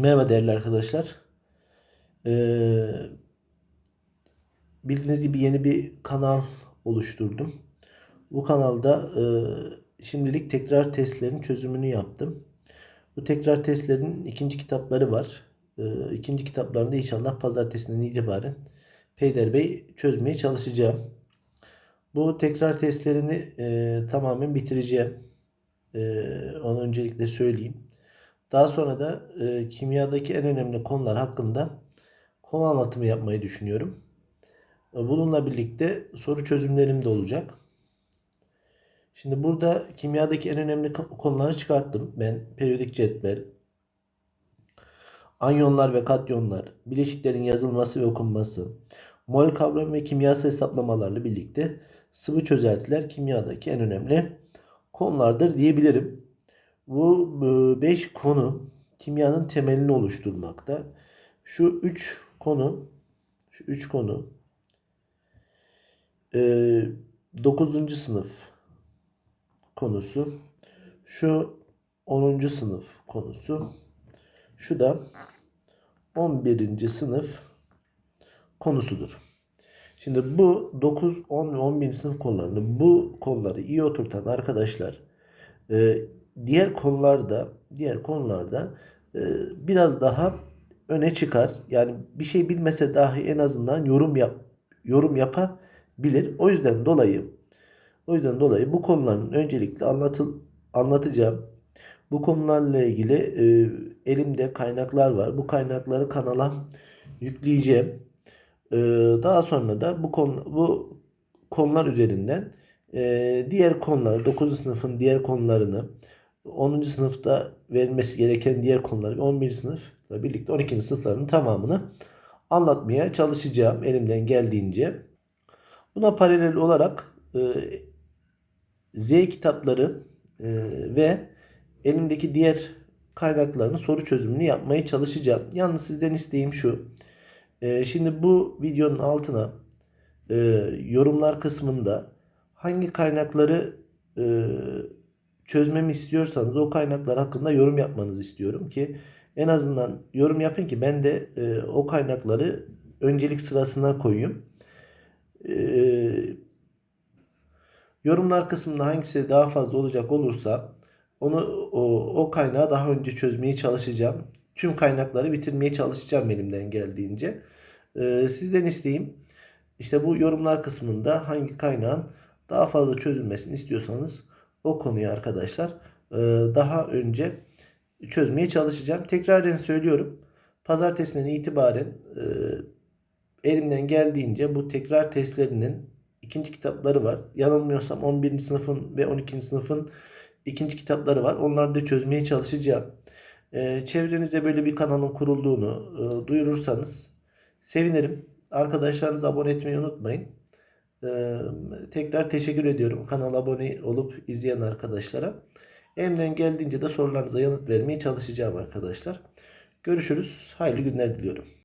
Merhaba değerli arkadaşlar. Ee, bildiğiniz gibi yeni bir kanal oluşturdum. Bu kanalda e, şimdilik tekrar testlerin çözümünü yaptım. Bu tekrar testlerin ikinci kitapları var. E, ikinci kitaplarında inşallah pazartesinden itibaren Peyder Bey çözmeye çalışacağım. Bu tekrar testlerini e, tamamen bitireceğim. E, onu öncelikle söyleyeyim. Daha sonra da e, kimyadaki en önemli konular hakkında konu anlatımı yapmayı düşünüyorum. E, Bununla birlikte soru çözümlerim de olacak. Şimdi burada kimyadaki en önemli ko- konuları çıkarttım. Ben periyodik cetvel, anyonlar ve katyonlar, bileşiklerin yazılması ve okunması, mol kavramı ve kimyasal hesaplamalarla birlikte sıvı çözeltiler kimyadaki en önemli konulardır diyebilirim. Bu 5 konu kimyanın temelini oluşturmakta. Şu 3 konu şu 3 konu 9. sınıf konusu şu 10. sınıf konusu şu da 11. sınıf konusudur. Şimdi bu 9, 10 ve 11. sınıf konularını bu konuları iyi oturtan arkadaşlar e, diğer konularda diğer konularda e, biraz daha öne çıkar. Yani bir şey bilmese dahi en azından yorum yap yorum yapabilir. O yüzden dolayı o yüzden dolayı bu konuların öncelikle anlatıl anlatacağım. Bu konularla ilgili e, elimde kaynaklar var. Bu kaynakları kanala yükleyeceğim. E, daha sonra da bu konu bu konular üzerinden e, diğer konuları 9. sınıfın diğer konularını 10. sınıfta verilmesi gereken diğer konuları ve 11. sınıfla birlikte 12. sınıfların tamamını anlatmaya çalışacağım elimden geldiğince. Buna paralel olarak e, Z kitapları e, ve elimdeki diğer kaynakların soru çözümünü yapmaya çalışacağım. Yalnız sizden isteğim şu. E, şimdi bu videonun altına e, yorumlar kısmında hangi kaynakları e, çözmemi istiyorsanız o kaynaklar hakkında yorum yapmanızı istiyorum ki en azından yorum yapın ki ben de e, o kaynakları öncelik sırasına koyayım. E, yorumlar kısmında hangisi daha fazla olacak olursa onu o, o kaynağı daha önce çözmeye çalışacağım. Tüm kaynakları bitirmeye çalışacağım elimden geldiğince. E, sizden isteğim işte bu yorumlar kısmında hangi kaynağın daha fazla çözülmesini istiyorsanız o konuyu arkadaşlar e, daha önce çözmeye çalışacağım. Tekrardan söylüyorum. Pazartesinden itibaren e, elimden geldiğince bu tekrar testlerinin ikinci kitapları var. Yanılmıyorsam 11. sınıfın ve 12. sınıfın ikinci kitapları var. Onları da çözmeye çalışacağım. E, çevrenize böyle bir kanalın kurulduğunu duyurursanız sevinirim. Arkadaşlarınızı abone etmeyi unutmayın. Tekrar teşekkür ediyorum kanala abone olup izleyen arkadaşlara. Elimden geldiğince de sorularınıza yanıt vermeye çalışacağım arkadaşlar. Görüşürüz. Hayırlı günler diliyorum.